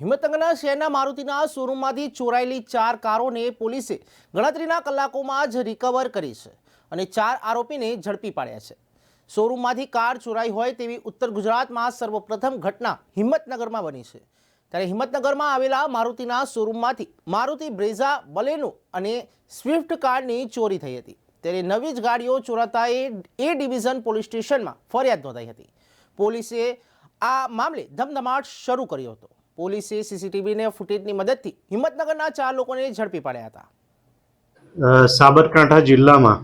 હિંમતનગરના શહેરના મારુતિના શોરૂમમાંથી ચોરાયેલી ચાર કારોને પોલીસે ગણતરીના કલાકોમાં જ રિકવર કરી છે અને ચાર આરોપીને ઝડપી પાડ્યા છે. શોરૂમમાંથી કાર ચોરાઈ હોય તેવી ઉત્તર ગુજરાતમાં સર્વપ્રથમ ઘટના હિંમતનગરમાં બની છે. ત્યારે હિંમતનગરમાં આવેલા મારુતિના શોરૂમમાંથી મારુતિ બ્રેઝા, બલેનો અને સ્વિફ્ટ કારની ચોરી થઈ હતી. ત્યારે નવી જ ગાડીઓ ચોરાતા એ એ ડિવિઝન પોલીસ સ્ટેશનમાં ફરિયાદ નોંધાઈ હતી. પોલીસે આ મામલે ધમધમાટ શરૂ કર્યો હતો. પોલીસે સીસીટીવીને ફૂટેજની મદદથી હિંમતનગરના ચાર લોકોને ઝડપી પાડ્યા હતા. સાબરકાંઠા જિલ્લામાં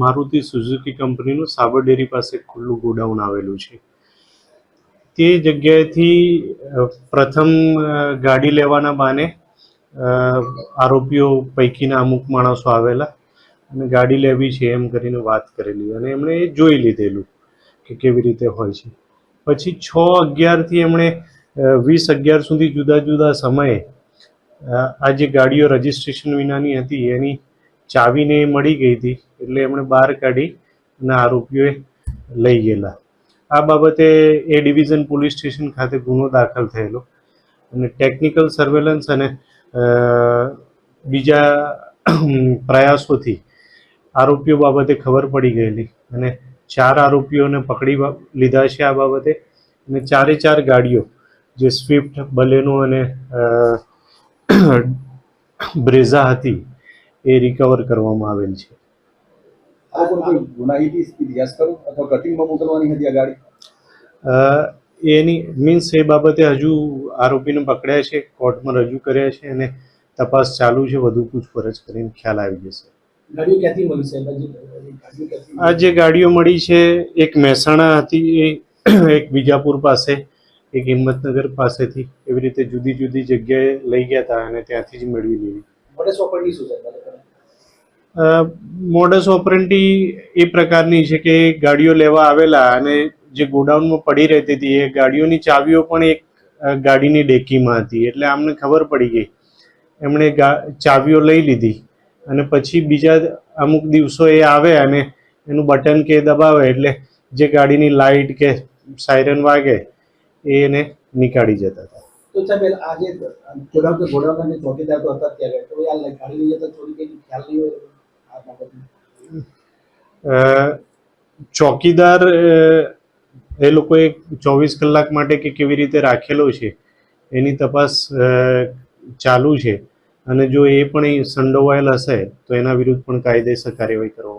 મારુતિ સુઝુકી કંપનીનું સાબર ડેરી પાસે ખુલ્લું ગોડાઉન આવેલું છે. તે જગ્યાએથી પ્રથમ ગાડી લેવાના બાને આરોપીઓ પૈકીના અમુક માણસો આવેલા અને ગાડી લેવી છે એમ કરીને વાત કરેલી અને એમણે એ જોઈ લીધેલું કે કેવી રીતે હોય છે. પછી છ અગિયારથી એમણે વીસ અગિયાર સુધી જુદા જુદા સમયે આ જે ગાડીઓ રજિસ્ટ્રેશન વિનાની હતી, એની ચાવીને મળી ગઈ હતી, એટલે એમણે બહાર કાઢી અને આરોપીઓએ લઈ ગયેલા. આ બાબતે એ ડિવિઝન પોલીસ સ્ટેશન ખાતે ગુનો દાખલ થયેલો અને ટેકનિકલ સર્વેલન્સ અને બીજા પ્રયાસોથી આરોપીઓ બાબતે ખબર પડી ગયેલી અને ચાર આરોપીઓને પકડી લીધા છે આ બાબતે અને ચારે ચાર ગાડીઓ જે સ્વિફ્ટ બલેનો અને બ્રેઝા હતી એ રિકવર કરવામાં આવેલ છે. આ પણ કોઈ ગુનાહિત ઇતિહાસ કરો અથવા કટિંગમાં મોકલવાની હતી આ ગાડી? એની મીન્સ એ બાબતે હજુ આરોપીને પકડ્યા છે કોર્ટમાં રજૂ કર્યા છે અને તપાસ ચાલુ છે વધુ પૂછપરછ કરીને ખ્યાલ આવી જશે. આ જે ગાડીઓ મળી છે એક મહેસાણા હતી એ એક બીજાપુર પાસે એક હિંમતનગર પાસેથી એવી રીતે જુદી જુદી જગ્યાએ લઈ ગયા હતા અને ત્યાંથી જ મેળવી લીધી. મોડેસ ઓપરેન્ટી એ પ્રકારની છે કે ગાડીઓ લેવા આવેલા અને જે ગોડાઉનમાં પડી રહેતી હતી એ ગાડીઓની ચાવીઓ પણ એક ગાડીની ડેકીમાં હતી. એટલે આમને ખબર પડી ગઈ. એમણે ચાવીઓ લઈ લીધી અને પછી બીજા અમુક દિવસો એ આવે અને એનું બટન કે દબાવે એટલે જે ગાડીની લાઇટ કે સાયરન વાગે એ એને નીકાળી જતા હતા. તો સાહેબ આ જે ગોડાઉન તો ચોકીદાર તો હતા ત્યારે તો એ આ ગાડી લઈ જતા ચોરી કઈ ખ્યાલ નહીં હોય આ બાબતનો અ, ચોકીદાર એ લોકોએ ચોવીસ કલાક માટે કે કેવી રીતે રાખેલો છે એની તપાસ ચાલુ છે. અને જો એ પણ સંડોવાયેલ હશે તો એના વિરુદ્ધ પણ કાયદેસર કાર્યવાહી કરવામાં